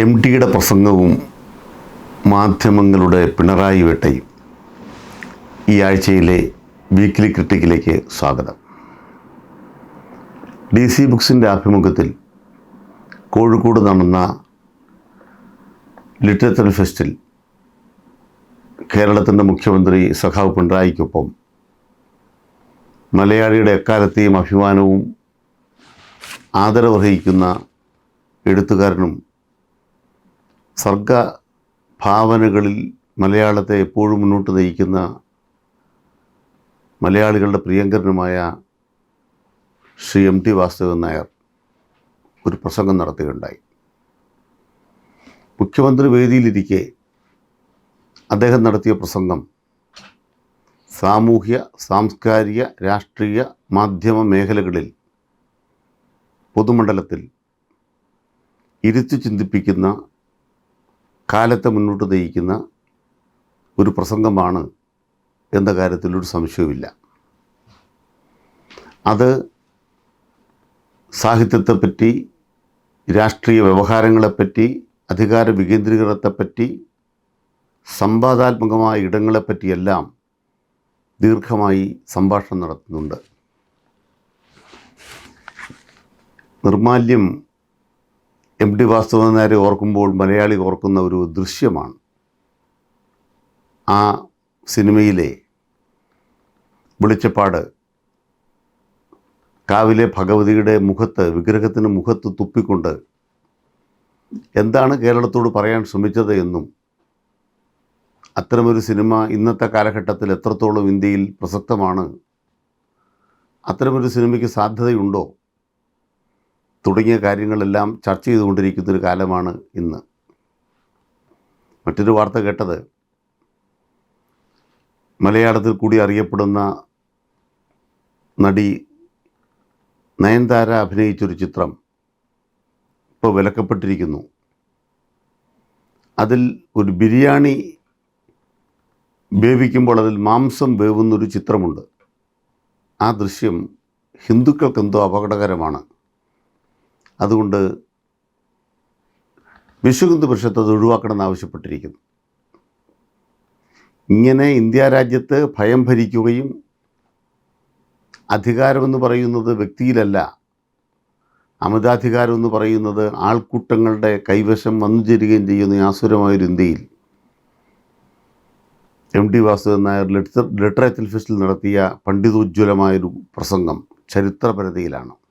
M ടിയുടെ പ്രസംഗവും മാധ്യമങ്ങളുടെ പിണറായി വേട്ടയും ഈ ആഴ്ചയിലെ വീക്കിലി ക്രിട്ടിക്കിലേക്ക് സ്വാഗതം. ഡി സി ബുക്സിന്റെ ആഭിമുഖ്യത്തിൽ കോഴിക്കോട് നടന്ന ലിറ്ററേച്ചർ ഫെസ്റ്റിൽ കേരളത്തിന്റെ മുഖ്യമന്ത്രി സഖാവ് പിണറായിക്കൊപ്പം മലയാളിയുടെ എക്കാലത്തെയും അഭിമാനവും ആദരവർഹിക്കുന്ന എഴുത്തുകാരനും സർഗ ഭാവനകളിൽ മലയാളത്തെ എപ്പോഴും മുന്നോട്ട് നയിക്കുന്ന മലയാളികളുടെ പ്രിയങ്കരനുമായ ശ്രീ എം ടി വാസുദേവൻ നായർ ഒരു പ്രസംഗം നടത്തുകയുണ്ടായി. മുഖ്യമന്ത്രി വേദിയിലിരിക്കെ അദ്ദേഹം നടത്തിയ പ്രസംഗം സാമൂഹ്യ സാംസ്കാരിക രാഷ്ട്രീയ മാധ്യമ മേഖലകളിൽ പൊതുമണ്ഡലത്തിൽ ഇരുത്തി ചിന്തിപ്പിക്കുന്ന കാലത്തെ മുന്നോട്ട് നയിക്കുന്ന ഒരു പ്രസംഗമാണ് എന്ന കാര്യത്തിലൊരു സംശയവുമില്ല. അത് സാഹിത്യത്തെപ്പറ്റി രാഷ്ട്രീയ വ്യവഹാരങ്ങളെപ്പറ്റി അധികാര വികേന്ദ്രീകരണത്തെപ്പറ്റി സംവാദാത്മകമായ ഇടങ്ങളെപ്പറ്റിയെല്ലാം ദീർഘമായി സംഭാഷണം നടത്തുന്നുണ്ട്. നിർമാല്യം എം ഡി വാസുദേവൻ നേരെ ഓർക്കുമ്പോൾ മലയാളി ഓർക്കുന്ന ഒരു ദൃശ്യമാണ്. ആ സിനിമയിലെ വെളിച്ചപ്പാട് കാവിലെ ഭഗവതിയുടെ മുഖത്ത് വിഗ്രഹത്തിന് മുഖത്ത് തുപ്പിക്കൊണ്ട് എന്താണ് കേരളത്തോട് പറയാൻ ശ്രമിച്ചത് എന്നും അത്തരമൊരു സിനിമ ഇന്നത്തെ കാലഘട്ടത്തിൽ എത്രത്തോളം ഇന്ത്യയിൽ പ്രസക്തമാണ് അത്തരമൊരു സിനിമയ്ക്ക് സാധ്യതയുണ്ടോ തുടങ്ങിയ കാര്യങ്ങളെല്ലാം ചർച്ച ചെയ്തുകൊണ്ടിരിക്കുന്നൊരു കാലമാണ് ഇന്ന്. മറ്റൊരു വാർത്ത കേട്ടത്. മലയാളത്തിൽ കൂടി അറിയപ്പെടുന്ന നടി നയൻതാര അഭിനയിച്ചൊരു ചിത്രം ഇപ്പോൾ വിലക്കപ്പെട്ടിരിക്കുന്നു. അതിൽ ഒരു ബിരിയാണി വേവിക്കുമ്പോൾ അതിൽ മാംസം വേവുന്നൊരു ചിത്രമുണ്ട്. ആ ദൃശ്യം ഹിന്ദുക്കൾക്കെന്തോ അപകടകരമാണ്. അതുകൊണ്ട് വിശ്വഹിന്ദു പരിഷത്ത് അത് ഒഴിവാക്കണമെന്ന് ആവശ്യപ്പെട്ടിരിക്കുന്നു. ഇങ്ങനെ ഇന്ത്യ രാജ്യത്ത് ഭയം ഭരിക്കുകയും അധികാരമെന്ന് പറയുന്നത് വ്യക്തിയിലല്ല. അമിതാധികാരം എന്ന് പറയുന്നത് ആൾക്കൂട്ടങ്ങളുടെ കൈവശം വന്നു ചേരുകയും ചെയ്യുന്ന ആസുരമായൊരു ഇന്ത്യയിൽ. M T Vasudevan Nair literature ഫെസ്റ്റിൽ നടത്തിയ പണ്ഡിതോജ്വലമായൊരു പ്രസംഗം ചരിത്രപരതയിലാണ്.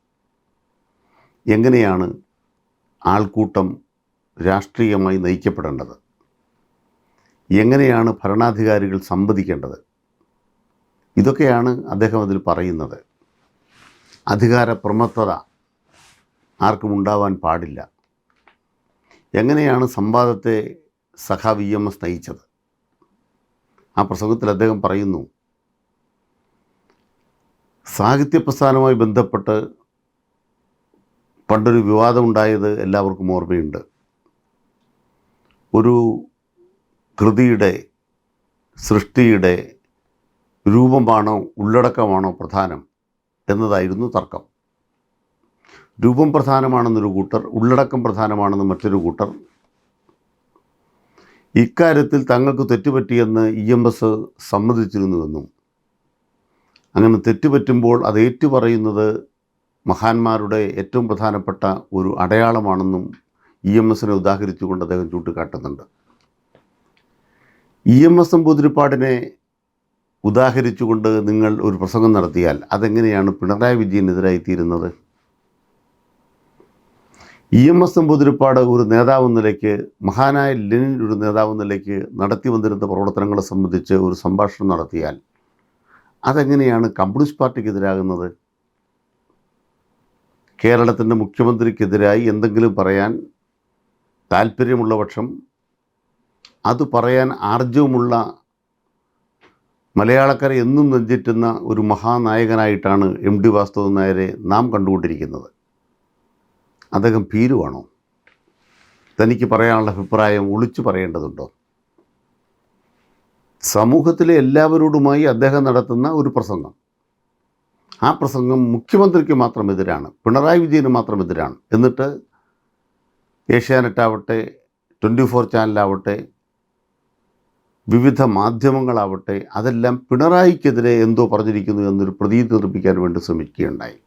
എങ്ങനെയാണ് ആൾക്കൂട്ടം രാഷ്ട്രീയമായി നയിക്കപ്പെടേണ്ടത്? എങ്ങനെയാണ് ഭരണാധികാരികൾ സംവദിക്കേണ്ടത്? ഇതൊക്കെയാണ് അദ്ദേഹം അതിൽ പറയുന്നത്. അധികാര പ്രമത്തത ആർക്കും ഉണ്ടാവാൻ പാടില്ല. എങ്ങനെയാണ് സംവാദത്തെ സഖാവ് വി എം എസ് നയിച്ചത്? ആ പ്രസംഗത്തിൽ അദ്ദേഹം പറയുന്നു സാഹിത്യ പ്രസ്ഥാനവുമായി ബന്ധപ്പെട്ട് പണ്ടൊരു വിവാദമുണ്ടായത് എല്ലാവർക്കും ഓർമ്മയുണ്ട്. ഒരു കൃതിയുടെ സൃഷ്ടിയുടെ രൂപമാണോ ഉള്ളടക്കമാണോ പ്രധാനം എന്നതായിരുന്നു തർക്കം. രൂപം പ്രധാനമാണെന്നൊരു കൂട്ടർ ഉള്ളടക്കം പ്രധാനമാണെന്ന് മറ്റൊരു കൂട്ടർ. ഇക്കാര്യത്തിൽ തങ്ങൾക്ക് തെറ്റുപറ്റിയെന്ന് ഇ എം എസ് സമ്മതിച്ചിരുന്നുവെന്നും അങ്ങനെ തെറ്റുപറ്റുമ്പോൾ അത് ഏറ്റുപറയുന്നത് മഹാന്മാരുടെ ഏറ്റവും പ്രധാനപ്പെട്ട ഒരു അടയാളമാണെന്നും ഇ എം എസിനെ ഉദാഹരിച്ചുകൊണ്ട് അദ്ദേഹം ചൂണ്ടിക്കാട്ടുന്നുണ്ട്. ഇ എം എസ് നമ്പൂതിരിപ്പാടിനെ ഉദാഹരിച്ചുകൊണ്ട് നിങ്ങൾ ഒരു പ്രസംഗം നടത്തിയാൽ അതെങ്ങനെയാണ് പിണറായി വിജയനെതിരായി തീരുന്നത്? ഇ എം എസ് നമ്പൂതിരിപ്പാട് ഒരു നേതാവ് നിലയ്ക്ക് മഹാനായ ലെനിൻ ഒരു നേതാവ് നിലയ്ക്ക് നടത്തി വന്നിരുന്ന പ്രവർത്തനങ്ങളെ സംബന്ധിച്ച് ഒരു സംഭാഷണം നടത്തിയാൽ അതെങ്ങനെയാണ് കമ്മ്യൂണിസ്റ്റ് പാർട്ടിക്കെതിരാകുന്നത്? കേരളത്തിന്റെ മുഖ്യമന്ത്രിക്കെതിരായി എന്തെങ്കിലും പറയാൻ താല്പര്യമുള്ള പക്ഷം അത് പറയാൻ ആർജവുമുള്ള മലയാളക്കാരെ എന്നും നെഞ്ചിറ്റുന്ന ഒരു മഹാനായകനായിട്ടാണ് എം ഡി വാസ്തവൻ നായരെ നാം കണ്ടുകൊണ്ടിരിക്കുന്നത്. അദ്ദേഹം ഭീരുവാണോ? തനിക്ക് പറയാനുള്ള അഭിപ്രായം ഒളിച്ചു പറയേണ്ടതുണ്ടോ? സമൂഹത്തിലെ എല്ലാവരോടുമായി അദ്ദേഹം നടത്തുന്ന ഒരു പ്രസംഗം. ആ പ്രസംഗം മുഖ്യമന്ത്രിക്ക് മാത്രം എതിരാണ് പിണറായി വിജയന് മാത്രം എതിരാണ്. എന്നിട്ട് ഏഷ്യാനെറ്റാവട്ടെ ട്വന്റി ഫോർ ചാനലാവട്ടെ വിവിധ മാധ്യമങ്ങളാവട്ടെ അതെല്ലാം പിണറായിക്കെതിരെ എന്തോ പറഞ്ഞിരിക്കുന്നു എന്നൊരു പ്രതീതി നിർമ്മിക്കാൻ വേണ്ടി ശ്രമിക്കുകയുണ്ടായി.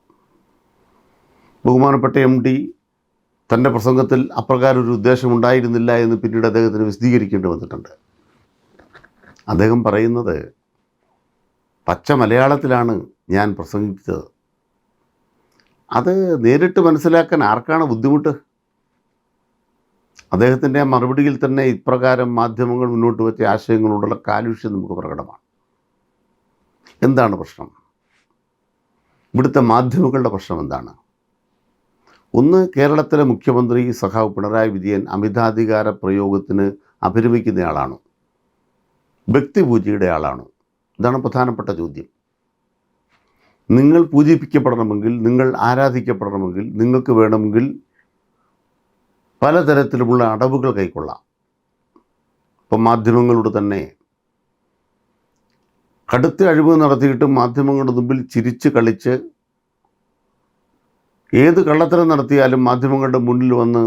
ബഹുമാനപ്പെട്ട എം ഡി തന്റെ പ്രസംഗത്തിൽ അപ്രകാരം ഒരു ഉദ്ദേശം ഉണ്ടായിരുന്നില്ല എന്ന് പിന്നീട് അദ്ദേഹത്തിന് വിശദീകരിക്കേണ്ടി വന്നിട്ടുണ്ട്. അദ്ദേഹം പറയുന്നത് പച്ച മലയാളത്തിലാണ് ഞാൻ പ്രസംഗിച്ചത് അത് നേരിട്ട് മനസ്സിലാക്കാൻ ആർക്കാണ് ബുദ്ധിമുട്ട്? അദ്ദേഹത്തിന്റെ മറുപടിയിൽ തന്നെ ഇപ്രകാരം മാധ്യമങ്ങൾ മുന്നോട്ട് വെച്ച ആശയങ്ങളോടുള്ള കാലുഷ്യം നമുക്ക് പ്രകടമാണ്. എന്താണ് പ്രശ്നം? ഇവിടുത്തെ മാധ്യമങ്ങളുടെ പ്രശ്നം എന്താണ്? ഒന്ന് കേരളത്തിലെ മുഖ്യമന്ത്രി സഖാവ് പിണറായി വിജയൻ അമിതാധികാര പ്രയോഗത്തിന് അഭിരമിക്കുന്നയാളാണോ. വ്യക്തിപൂജയുടെ ആളാണോ. ഇതാണ് പ്രധാനപ്പെട്ട ചോദ്യം. നിങ്ങൾ പൂജിപ്പിക്കപ്പെടണമെങ്കിൽ നിങ്ങൾ ആരാധിക്കപ്പെടണമെങ്കിൽ നിങ്ങൾക്ക് വേണമെങ്കിൽ പലതരത്തിലുമുള്ള അടവുകൾ കൈക്കൊള്ളാം. ഇപ്പം മാധ്യമങ്ങളോട് തന്നെ കടുത്ത അഴിവ് നടത്തിയിട്ട് മാധ്യമങ്ങളുടെ മുമ്പിൽ ചിരിച്ച് കളിച്ച് ഏത് കള്ളത്തരം നടത്തിയാലും മാധ്യമങ്ങളുടെ മുന്നിൽ വന്ന്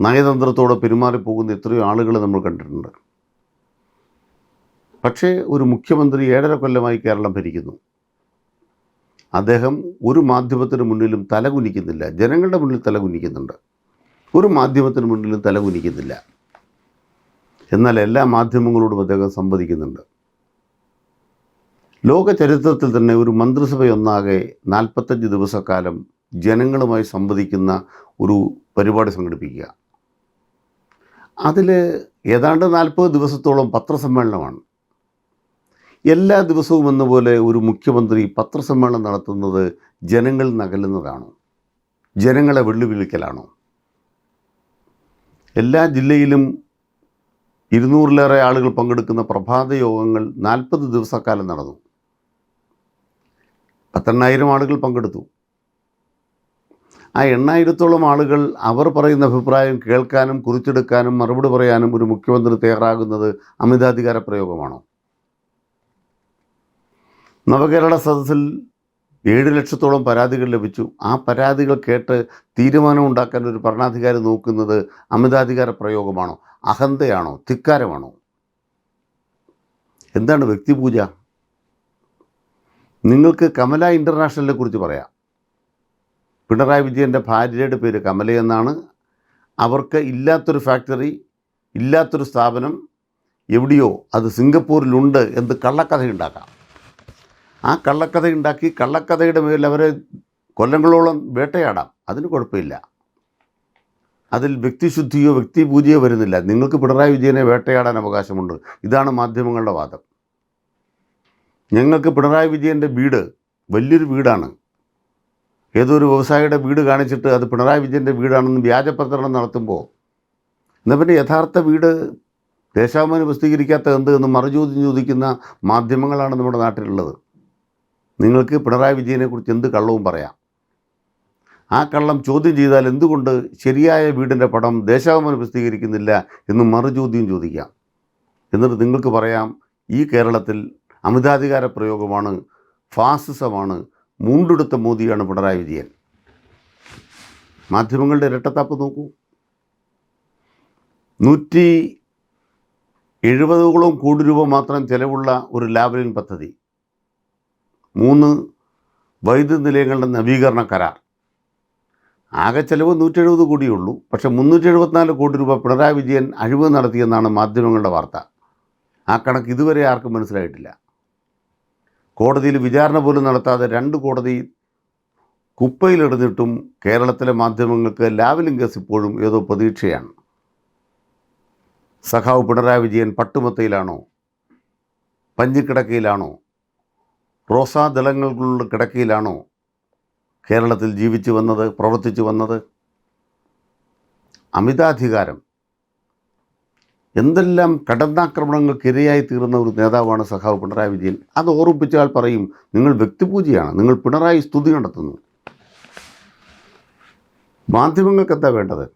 നയതന്ത്രത്തോടെ പെരുമാറിപ്പോകുന്ന എത്രയോ ആളുകളെ നമ്മൾ കണ്ടിട്ടുണ്ട്. പക്ഷേ ഒരു മുഖ്യമന്ത്രി ഏഴര കൊല്ലമായി കേരളം ഭരിക്കുന്നു. അദ്ദേഹം ഒരു മാധ്യമത്തിന് മുന്നിലും തലകുനിക്കുന്നില്ല. ജനങ്ങളുടെ മുന്നിൽ തലകുനിക്കുന്നുണ്ട്. ഒരു മാധ്യമത്തിന് മുന്നിലും തലകുനിക്കുന്നില്ല. എന്നാൽ എല്ലാ മാധ്യമങ്ങളോടും അദ്ദേഹം സംവദിക്കുന്നുണ്ട്. ലോക ചരിത്രത്തിൽ തന്നെ ഒരു മന്ത്രിസഭയൊന്നാകെ നാൽപ്പത്തഞ്ച് ദിവസക്കാലം ജനങ്ങളുമായി സംവദിക്കുന്ന ഒരു പരിപാടി സംഘടിപ്പിക്കുക. അതിൽ ഏതാണ്ട് നാൽപ്പത് ദിവസത്തോളം പത്രസമ്മേളനമാണ്. എല്ലാ ദിവസവും എന്ന പോലെ ഒരു മുഖ്യമന്ത്രി പത്രസമ്മേളനം നടത്തുന്നത് ജനങ്ങൾ നകലുന്നതാണോ? ജനങ്ങളെ വെല്ലുവിളിക്കലാണോ? എല്ലാ ജില്ലയിലും ഇരുന്നൂറിലേറെ ആളുകൾ പങ്കെടുക്കുന്ന പ്രഭാത യോഗങ്ങൾ നാൽപ്പത് ദിവസക്കാലം നടന്നു. പത്തെണ്ണായിരം ആളുകൾ പങ്കെടുത്തു. ആ എണ്ണായിരത്തോളം ആളുകൾ അവർ പറയുന്ന അഭിപ്രായം കേൾക്കാനും കുറിച്ചെടുക്കാനും മറുപടി പറയാനും ഒരു മുഖ്യമന്ത്രി തയ്യാറാകുന്നത് അമിതാധികാര പ്രയോഗമാണോ? നവകേരള സദസ്സിൽ ഏഴ് ലക്ഷത്തോളം പരാതികൾ ലഭിച്ചു. ആ പരാതികൾ കേട്ട് തീരുമാനം ഉണ്ടാക്കാൻ ഒരു ഭരണാധികാരി നോക്കുന്നത് അമിതാധികാര പ്രയോഗമാണോ? അഹന്തയാണോ? ധിക്കാരമാണോ? എന്താണ് വ്യക്തിപൂജ നിങ്ങൾക്ക് കമല ഇന്റർനാഷണലിനെ കുറിച്ച് പറയാം. പിണറായി വിജയന്റെ ഭാര്യയുടെ പേര് കമല എന്നാണ്. അവർക്ക് ഇല്ലാത്തൊരു ഫാക്ടറി ഇല്ലാത്തൊരു സ്ഥാപനം എവിടെയോ അത് സിംഗപ്പൂരിലുണ്ട് എന്ത് കള്ളക്കഥയുണ്ടാക്കാം. ആ കള്ളക്കഥ ഉണ്ടാക്കി കള്ളക്കഥയുടെ മേൽ അവരെ കൊല്ലങ്ങളോളം വേട്ടയാടാം. അതിന് കുഴപ്പമില്ല. അതിൽ വ്യക്തിശുദ്ധിയോ വ്യക്തിപൂജയോ വരുന്നില്ല. നിങ്ങൾക്ക് പിണറായി വിജയനെ വേട്ടയാടാൻ അവകാശമുണ്ട്. ഇതാണ് മാധ്യമങ്ങളുടെ വാദം. ഞങ്ങൾക്ക് പിണറായി വിജയന്റെ വീട് വലിയൊരു വീടാണ്. ഏതൊരു വ്യവസായിയുടെ വീട് കാണിച്ചിട്ട് അത് പിണറായി വിജയന്റെ വീടാണെന്ന് വ്യാജ വ്യാജപ്രചരണം നടത്തുമ്പോൾ എന്നാൽ പിന്നെ യഥാർത്ഥ വീട് ദേശാഭിമാനി പ്രസിദ്ധീകരിക്കാത്ത എന്ത് എന്ന് മറുചോദ്യം ചോദിക്കുന്ന മാധ്യമങ്ങളാണ് നമ്മുടെ നാട്ടിലുള്ളത്. നിങ്ങൾക്ക് പിണറായി വിജയനെക്കുറിച്ച് എന്ത് കള്ളവും പറയാം? ആ കള്ളം ചോദ്യം ചെയ്താൽ എന്തുകൊണ്ട് ശരിയായ വീടിന്റെ പടം ദേശാഭിമാനി പ്രസിദ്ധീകരിക്കുന്നില്ല എന്ന് മറുചോദ്യം ചോദിക്കാം. എന്നിട്ട് നിങ്ങൾക്ക് പറയാം ഈ കേരളത്തിൽ അമിതാധികാര പ്രയോഗമാണ് ഫാസിസമാണ് മുണ്ടെടുത്ത മോദിയാണ് പിണറായി വിജയൻ. മാധ്യമങ്ങളുടെ ഇരട്ടത്താപ്പ് നോക്കൂ. നൂറ്റി എഴുപതോളം കോടി രൂപ മാത്രം ചിലവുള്ള ഒരു ലാവലിൻ പദ്ധതി. മൂന്ന് വൈദ്യുതി നിലയങ്ങളുടെ നവീകരണ കരാർ. ആകെ ചെലവ് നൂറ്റി എഴുപത് കോടിയേ ഉള്ളൂ പക്ഷേ മുന്നൂറ്റി എഴുപത്തിനാല് കോടി രൂപ പിണറായി വിജയൻ അഴിവ് നടത്തിയെന്നാണ് മാധ്യമങ്ങളുടെ വാർത്ത. ആ കണക്ക് ഇതുവരെ ആർക്കും മനസ്സിലായിട്ടില്ല. കോടതിയിൽ വിചാരണ പോലും നടത്താതെ രണ്ട് കോടതി കുപ്പയിലെടുന്നിട്ടും കേരളത്തിലെ മാധ്യമങ്ങൾക്ക് ലാവലിംഗ് കേസ് ഇപ്പോഴും ഏതോ പ്രതീക്ഷയാണ്. സഖാവ് പിണറായി വിജയൻ പട്ടുമത്തയിലാണോ? പഞ്ഞിക്കിടക്കയിലാണോ? റോസാദളങ്ങളുടെ കിടക്കയിലാണോ കേരളത്തിൽ ജീവിച്ചു വന്നത് പ്രവർത്തിച്ചു വന്നത്? അമിതാധികാരം. എന്തെല്ലാം കടന്നാക്രമണങ്ങൾക്കിരയായി തീർന്ന ഒരു നേതാവാണ് സഖാവ് പിണറായി വിജയൻ? അത് ഓർമ്മിപ്പിച്ചാൽ പറയും നിങ്ങൾ വ്യക്തിപൂജയാണ്. നിങ്ങൾ പിണറായി സ്തുതി നടത്തുന്നു. മാധ്യമങ്ങൾക്ക് എന്താ വേണ്ടത്?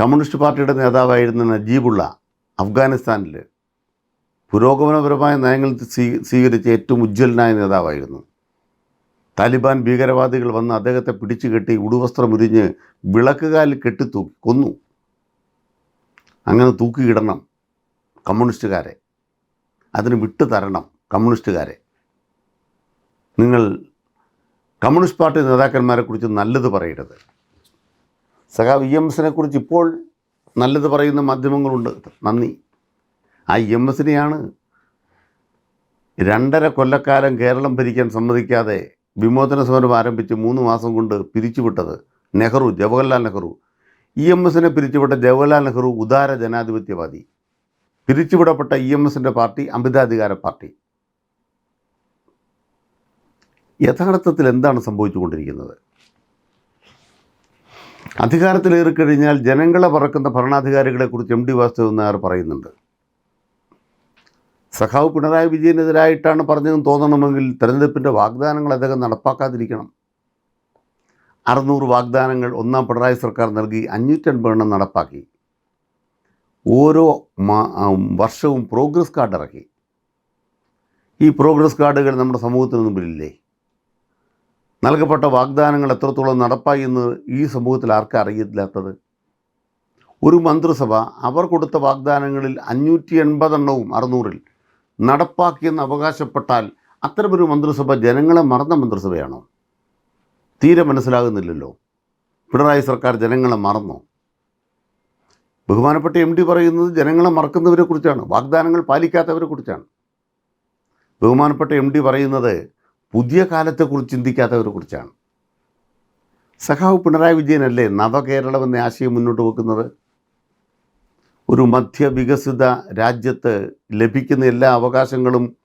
കമ്മ്യൂണിസ്റ്റ് പാർട്ടിയുടെ നേതാവായിരുന്ന നജീബുള്ള അഫ്ഗാനിസ്ഥാനിൽ പുരോഗമനപരമായ നയങ്ങൾ സ്വീ സ്വീകരിച്ച ഏറ്റവും ഉജ്ജ്വലനായ നേതാവായിരുന്നു. താലിബാൻ ഭീകരവാദികൾ വന്ന് അദ്ദേഹത്തെ പിടിച്ചു കെട്ടി ഉടുവസ്ത്രമുരിഞ്ഞ് വിളക്കുകാലിൽ കെട്ടി കൊന്നു. അങ്ങനെ തൂക്കിയിടണം കമ്മ്യൂണിസ്റ്റുകാരെ. അതിന് വിട്ടു തരണം കമ്മ്യൂണിസ്റ്റുകാരെ. നിങ്ങൾ കമ്മ്യൂണിസ്റ്റ് പാർട്ടി നേതാക്കന്മാരെ കുറിച്ച് നല്ലത് പറയരുത്. സഖാവ് ഇ എം എസിനെ കുറിച്ച് ഇപ്പോൾ നല്ലത് പറയുന്ന മാധ്യമങ്ങളുണ്ട്. നന്ദി. ആ ഇ എം എസിനെയാണ്. രണ്ടര കൊല്ലക്കാലം കേരളം ഭരിക്കാൻ സമ്മതിക്കാതെ വിമോചന സമരം ആരംഭിച്ച് മൂന്ന് മാസം കൊണ്ട് പിരിച്ചുവിട്ടത് നെഹ്റു ജവഹർലാൽ നെഹ്റു. ഇ എം എസിനെ പിരിച്ചുവിട്ട ജവഹർലാൽ നെഹ്റു ഉദാര ജനാധിപത്യവാദി. പിരിച്ചുവിടപ്പെട്ട ഇ എം എസിന്റെ പാർട്ടി അമിതാധികാര പാർട്ടി. യഥാർത്ഥത്തിൽ എന്താണ് സംഭവിച്ചുകൊണ്ടിരിക്കുന്നത്? അധികാരത്തിലേറിക്കഴിഞ്ഞാൽ ജനങ്ങളെ പറക്കുന്ന ഭരണാധികാരികളെക്കുറിച്ച് എം ഡി വാസുദേവൻ നായർ പറയുന്നുണ്ട്. സഖാവ് പിണറായി വിജയനെതിരായിട്ടാണ് പറഞ്ഞതെന്ന് തോന്നണമെങ്കിൽ തെരഞ്ഞെടുപ്പിന്റെ വാഗ്ദാനങ്ങൾ അദ്ദേഹം നടപ്പാക്കാതിരിക്കണം. അറുന്നൂറ് വാഗ്ദാനങ്ങൾ ഒന്നാം പിണറായി സർക്കാർ നൽകി അഞ്ഞൂറ്റൻപതെണ്ണം നടപ്പാക്കി. ഓരോ വർഷവും പ്രോഗ്രസ് കാർഡ് ഇറക്കി. ഈ പ്രോഗ്രസ് കാർഡുകൾ നമ്മുടെ സമൂഹത്തിന് മുമ്പിലില്ലേ? നൽകപ്പെട്ട വാഗ്ദാനങ്ങൾ എത്രത്തോളം നടപ്പായി എന്ന് ഈ സമൂഹത്തിൽ ആർക്കും അറിയില്ലാത്തത്? ഒരു മന്ത്രിസഭ അവർ കൊടുത്ത വാഗ്ദാനങ്ങളിൽ അഞ്ഞൂറ്റി എൺപതെണ്ണവും അറുന്നൂറിൽ. നടപ്പാക്കിയെന്ന് അവകാശപ്പെട്ടാൽ അത്തരമൊരു മന്ത്രിസഭ ജനങ്ങളെ മറന്ന മന്ത്രിസഭയാണോ? തീരെ മനസ്സിലാകുന്നില്ലല്ലോ. പിണറായി സർക്കാർ ജനങ്ങളെ മറന്നോ? ബഹുമാനപ്പെട്ട എം ഡി പറയുന്നത് ജനങ്ങളെ മറക്കുന്നവരെ കുറിച്ചാണ് വാഗ്ദാനങ്ങൾ പാലിക്കാത്തവരെ കുറിച്ചാണ്. ബഹുമാനപ്പെട്ട എം ഡി പറയുന്നത് പുതിയ കാലത്തെക്കുറിച്ച് ചിന്തിക്കാത്തവരെ കുറിച്ചാണ്. സഖാവ് പിണറായി വിജയനല്ലേ നവകേരളം എന്ന ആശയം മുന്നോട്ട് വെക്കുന്നത്? ഒരു മധ്യവികസിത രാജ്യത്ത് ലഭിക്കുന്ന എല്ലാ അവകാശങ്ങളും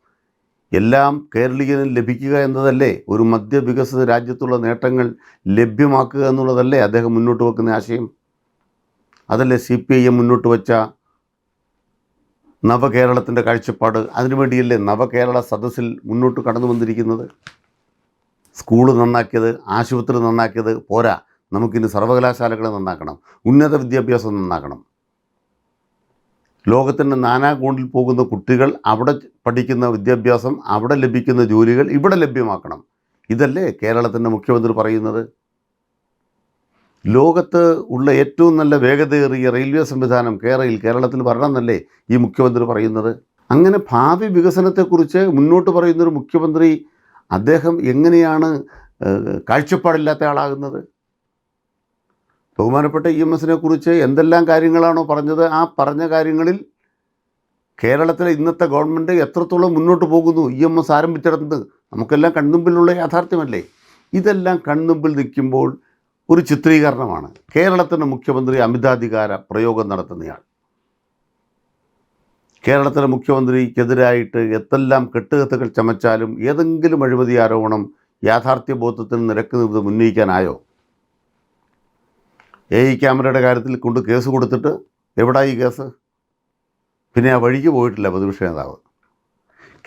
എല്ലാം കേരളീയനും ലഭിക്കുക എന്നതല്ലേ? ഒരു മധ്യവികസിത രാജ്യത്തുള്ള നേട്ടങ്ങൾ ലഭ്യമാക്കുക എന്നുള്ളതല്ലേ അദ്ദേഹം മുന്നോട്ട് വെക്കുന്ന ആശയം? അതല്ലേ സി പി ഐ എം മുന്നോട്ട് വെച്ച നവകേരളത്തിന്റെ കാഴ്ചപ്പാട്? അതിനുവേണ്ടിയല്ലേ നവകേരള സദസ്സിൽ മുന്നോട്ട് കടന്നു വന്നിരിക്കുന്നത്? സ്കൂൾ നന്നാക്കിയത് ആശുപത്രി നന്നാക്കിയത് പോരാ. നമുക്കിനി സർവകലാശാലകളെ നന്നാക്കണം. ഉന്നത വിദ്യാഭ്യാസം നന്നാക്കണം. ലോകത്തിന്റെ നാനാകോണിൽ പോകുന്ന കുട്ടികൾ അവിടെ പഠിക്കുന്ന വിദ്യാഭ്യാസം അവിടെ ലഭിക്കുന്ന ജോലികൾ ഇവിടെ ലഭ്യമാക്കണം. ഇതല്ലേ കേരളത്തിന്റെ മുഖ്യമന്ത്രി പറയുന്നത്? ലോകത്ത് ഉള്ള ഏറ്റവും നല്ല വേഗതയേറിയ റെയിൽവേ സംവിധാനം കേരളയിൽ കേരളത്തിൽ വരണമെന്നല്ലേ ഈ മുഖ്യമന്ത്രി പറയുന്നത്? അങ്ങനെ ഭാവി വികസനത്തെക്കുറിച്ച് മുന്നോട്ട് പറയുന്നൊരു മുഖ്യമന്ത്രി അദ്ദേഹം എങ്ങനെയാണ് കാഴ്ചപ്പാടില്ലാത്ത ആളാകുന്നത്? ബഹുമാനപ്പെട്ട ഇ എം എസിനെ കുറിച്ച് എന്തെല്ലാം കാര്യങ്ങളാണോ പറഞ്ഞത്? ആ പറഞ്ഞ കാര്യങ്ങളിൽ കേരളത്തിലെ ഇന്നത്തെ ഗവൺമെന്റ് എത്രത്തോളം മുന്നോട്ട് പോകുന്നു? ഇ എം എസ് ആരംഭിച്ചിടത്ത് നമുക്കെല്ലാം കൺമുമ്പിലുള്ള യാഥാർത്ഥ്യമല്ലേ? ഇതെല്ലാം കൺമുമ്പിൽ നിൽക്കുമ്പോൾ ഒരു ചിത്രീകരണമാണ്. കേരളത്തിന്റെ മുഖ്യമന്ത്രി അമിതാധികാര പ്രയോഗം നടത്തുന്നയാൾ. കേരളത്തിലെ മുഖ്യമന്ത്രിക്കെതിരായിട്ട് എന്തെല്ലാം കെട്ടുകത്തുകൾ ചമച്ചാലും ഏതെങ്കിലും അഴിമതി ആരോപണം യാഥാർത്ഥ്യബോധത്തിന് നിരക്കുന്നത് ഉന്നയിക്കാനായോ എ ഐ ക്യാമറയുടെ കാര്യത്തിൽ കൊണ്ട് കേസ് കൊടുത്തിട്ട് എവിടെ ഈ കേസ്? പിന്നെ ആ വഴിക്ക് പോയിട്ടില്ല പ്രതിപക്ഷ നേതാവ്.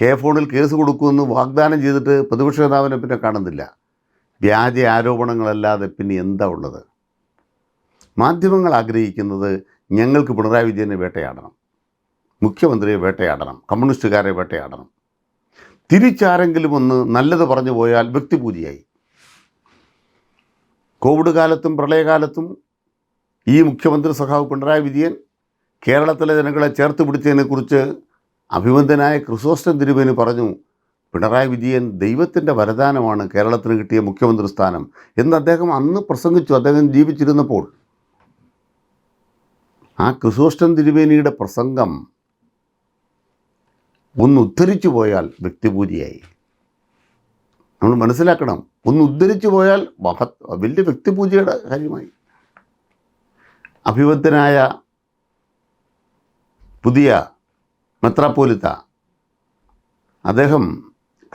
കെ ഫോണിൽ കേസ് കൊടുക്കുമെന്ന് വാഗ്ദാനം ചെയ്തിട്ട് പ്രതിപക്ഷ നേതാവിനെ പിന്നെ കാണുന്നില്ല. വ്യാജ ആരോപണങ്ങളല്ലാതെ പിന്നെ എന്താ ഉള്ളത്? മാധ്യമങ്ങൾ ആഗ്രഹിക്കുന്നത് ഞങ്ങൾക്ക് പിണറായി വിജയനെ വേട്ടയാടണം. മുഖ്യമന്ത്രിയെ വേട്ടയാടണം. കമ്മ്യൂണിസ്റ്റുകാരെ വേട്ടയാടണം. തിരിച്ചാരെങ്കിലും ഒന്ന് നല്ലത് പറഞ്ഞു പോയാൽ വ്യക്തിപൂജയായി. കോവിഡ് കാലത്തും പ്രളയകാലത്തും ഈ മുഖ്യമന്ത്രി സഖാവ് പിണറായി വിജയൻ കേരളത്തിലെ ജനങ്ങളെ ചേർത്ത് പിടിച്ചതിനെക്കുറിച്ച് അഭിമന്തനായ ക്രിസോസ്റ്റൻ തിരുവേന് പറഞ്ഞു പിണറായി വിജയൻ ദൈവത്തിന്റെ വരദാനമാണ് കേരളത്തിന് കിട്ടിയ മുഖ്യമന്ത്രി സ്ഥാനം എന്ന് അദ്ദേഹം അന്ന് പ്രസംഗിച്ചു. അദ്ദേഹം ജീവിച്ചിരുന്നപ്പോൾ ആ ക്രിസോസ്റ്റൻ തിരുവേനിയുടെ പ്രസംഗം ഒന്ന് ഉദ്ധരിച്ചു പോയാൽ വ്യക്തിപൂജയായി. നമ്മൾ മനസ്സിലാക്കണം ഒന്ന് ഉദ്ധരിച്ചു പോയാൽ മഹത് വലിയ വ്യക്തിപൂജയുടെ കാര്യമായി. അഭിവദ്യനായ പുതിയ മെത്രാപ്പോലിത്ത. അദ്ദേഹം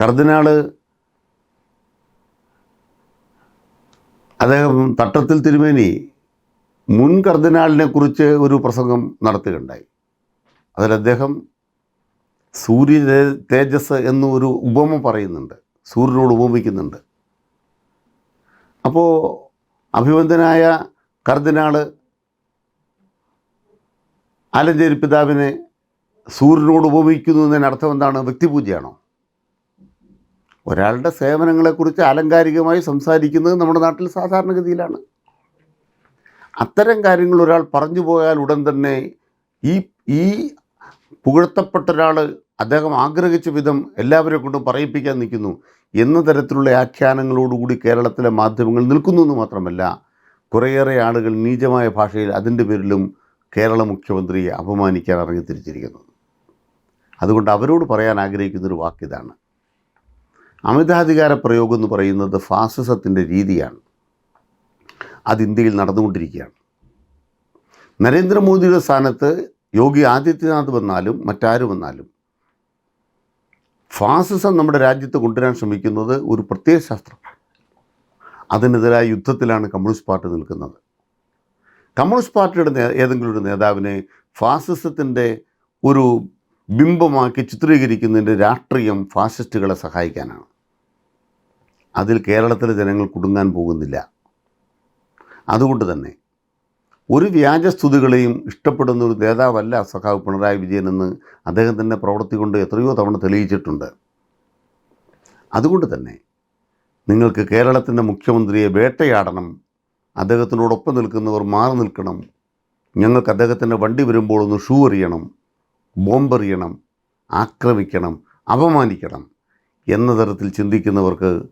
കർദിനാൾ അദ്ദേഹം തട്ടത്തിൽ തിരുമേനി മുൻ കർദിനാളിനെ കുറിച്ച് ഒരു പ്രസംഗം നടത്തുകയുണ്ടായി. അതിൽ അദ്ദേഹം സൂര്യ തേജസ് എന്നൊരു ഉപമ പറയുന്നുണ്ട്. സൂര്യനോട് ഉപമിക്കുന്നുണ്ട്. അപ്പോൾ അഭിവന്ദനായ കർദിനാൾ ആലഞ്ചേരി പിതാവിനെ സൂര്യനോട് ഉപമിക്കുന്നു എന്നതിന് അർത്ഥം എന്താണ്? വ്യക്തിപൂജയാണോ? ഒരാളുടെ സേവനങ്ങളെക്കുറിച്ച് ആലങ്കാരികമായി സംസാരിക്കുന്നത് നമ്മുടെ നാട്ടിൽ സാധാരണഗതിയിലാണ്. അത്തരം കാര്യങ്ങൾ ഒരാൾ പറഞ്ഞു പോയാൽ ഉടൻ തന്നെ ഈ ഈ പുകഴ്ത്തപ്പെട്ട ഒരാൾ അദ്ദേഹം ആഗ്രഹിച്ച വിധം എല്ലാവരെ കൊണ്ടും പറയിപ്പിക്കാൻ നിൽക്കുന്നു എന്ന തരത്തിലുള്ള ആഖ്യാനങ്ങളോടുകൂടി കേരളത്തിലെ മാധ്യമങ്ങൾ നിൽക്കുന്നു എന്ന് മാത്രമല്ല കുറേയേറെ ആളുകൾ നീചമായ ഭാഷയിൽ അതിന്റെ പേരിലും കേരള മുഖ്യമന്ത്രിയെ അപമാനിക്കാൻ ഇറങ്ങി തിരിച്ചിരിക്കുന്നു അതുകൊണ്ട് അവരോട് പറയാൻ ആഗ്രഹിക്കുന്നൊരു വാക്കിതാണ് അമിതാധികാര പ്രയോഗം എന്ന് പറയുന്നത് ഫാസിസത്തിന്റെ രീതിയാണ്. അത് ഇന്ത്യയിൽ നടന്നുകൊണ്ടിരിക്കുകയാണ്. നരേന്ദ്രമോദിയുടെ സ്ഥാനത്ത് യോഗി ആദിത്യനാഥ് വന്നാലും മറ്റാരും വന്നാലും ഫാസിസം നമ്മുടെ രാജ്യത്ത് കൊണ്ടുവരാൻ ശ്രമിക്കുന്നത് ഒരു പ്രത്യേക ശാസ്ത്രമാണ് അതിനെതിരായ യുദ്ധത്തിലാണ് കമ്മ്യൂണിസ്റ്റ് പാർട്ടി നിൽക്കുന്നത്. കമ്മ്യൂണിസ്റ്റ് പാർട്ടിയുടെ ഏതെങ്കിലും ഒരു നേതാവിനെ ഫാസിസത്തിന്റെ ഒരു ബിംബമാക്കി ചിത്രീകരിക്കുന്നതിന്റെ രാഷ്ട്രീയം ഫാസിസ്റ്റുകളെ സഹായിക്കാനാണ്. അതിൽ കേരളത്തിലെ ജനങ്ങൾ കുടുങ്ങാൻ പോകുന്നില്ല. അതുകൊണ്ട് തന്നെ ഒരു വ്യാജസ്തുതികളെയും ഇഷ്ടപ്പെടുന്ന ഒരു നേതാവല്ല സഖാവ് പിണറായി വിജയൻ എന്ന് അദ്ദേഹം തന്നെ പ്രവൃത്തി കൊണ്ട് എത്രയോ തവണ തെളിയിച്ചിട്ടുണ്ട്. അതുകൊണ്ട് തന്നെ നിങ്ങൾക്ക് കേരളത്തിന്റെ മുഖ്യമന്ത്രിയെ വേട്ടയാടണം അദ്ദേഹത്തിനോടൊപ്പം നിൽക്കുന്നവർ മാറി നിൽക്കണം. ഞങ്ങൾക്ക് അദ്ദേഹത്തിന്റെ വണ്ടി വരുമ്പോൾ ഒന്ന് ഷൂ എറിയണം ബോംബെറിയണം ആക്രമിക്കണം അപമാനിക്കണം എന്ന തരത്തിൽ ചിന്തിക്കുന്നവർക്ക്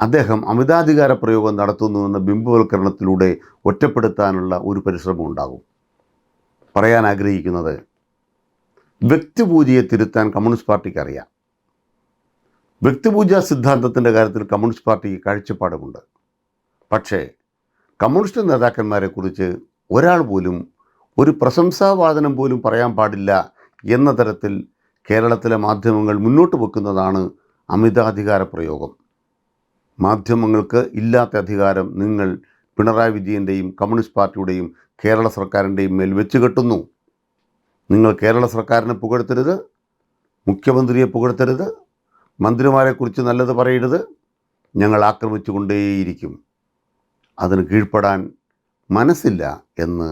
അദ്ദേഹം അമിതാധികാര പ്രയോഗം നടത്തുന്നുവെന്ന ബിംബവൽക്കരണത്തിലൂടെ ഒറ്റപ്പെടുത്താനുള്ള ഒരു പരിശ്രമം ഉണ്ടാകും. പറയാൻ ആഗ്രഹിക്കുന്നത് വ്യക്തിപൂജയെ തിരുത്താൻ കമ്മ്യൂണിസ്റ്റ് പാർട്ടിക്ക് അറിയാം. വ്യക്തിപൂജാ സിദ്ധാന്തത്തിന്റെ കാര്യത്തിൽ കമ്മ്യൂണിസ്റ്റ് പാർട്ടിക്ക് കാഴ്ചപ്പാടുമുണ്ട്. പക്ഷേ കമ്മ്യൂണിസ്റ്റ് നേതാക്കന്മാരെക്കുറിച്ച് ഒരാൾ പോലും ഒരു പ്രശംസാവാദനം പോലും പറയാൻ പാടില്ല എന്ന തരത്തിൽ കേരളത്തിലെ മാധ്യമങ്ങൾ മുന്നോട്ട് വെക്കുന്നതാണ് അമിതാധികാര പ്രയോഗം. മാധ്യമങ്ങൾക്ക് ഇല്ലാത്ത അധികാരം നിങ്ങൾ പിണറായി വിജയന്റെയും കമ്മ്യൂണിസ്റ്റ് പാർട്ടിയുടെയും കേരള സർക്കാരിന്റെയും മേൽ വെച്ച് കെട്ടുന്നു. നിങ്ങൾ കേരള സർക്കാരിനെ പുകഴ്ത്തരുത് മുഖ്യമന്ത്രിയെ പുകഴ്ത്തരുത് മന്ത്രിമാരെക്കുറിച്ച് നല്ലത് പറയരുത് ഞങ്ങൾ ആക്രമിച്ചു കൊണ്ടേയിരിക്കും അതിന് കീഴ്പ്പെടാൻ മനസ്സില്ല എന്ന്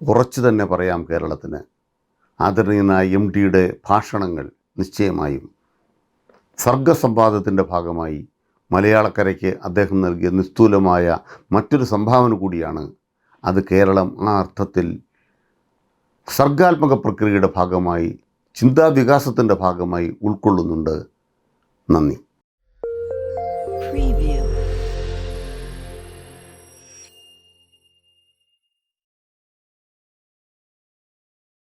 ഉറച്ചു തന്നെ പറയാം കേരളത്തിന്. ആദരണീയനായ എം ടിയുടെ ഭാഷണങ്ങൾ നിശ്ചയമായും സർഗസംവാദത്തിന്റെ ഭാഗമായി മലയാളക്കരയ്ക്ക് അദ്ദേഹം നൽകിയ നിസ്തൂലമായ മറ്റൊരു സംഭാവന കൂടിയാണ് അത് കേരളം ആ അർത്ഥത്തിൽ സർഗാത്മക പ്രക്രിയയുടെ ഭാഗമായി ചിന്താവികാസത്തിന്റെ ഭാഗമായി ഉൾക്കൊള്ളുന്നുണ്ട്. നന്ദി.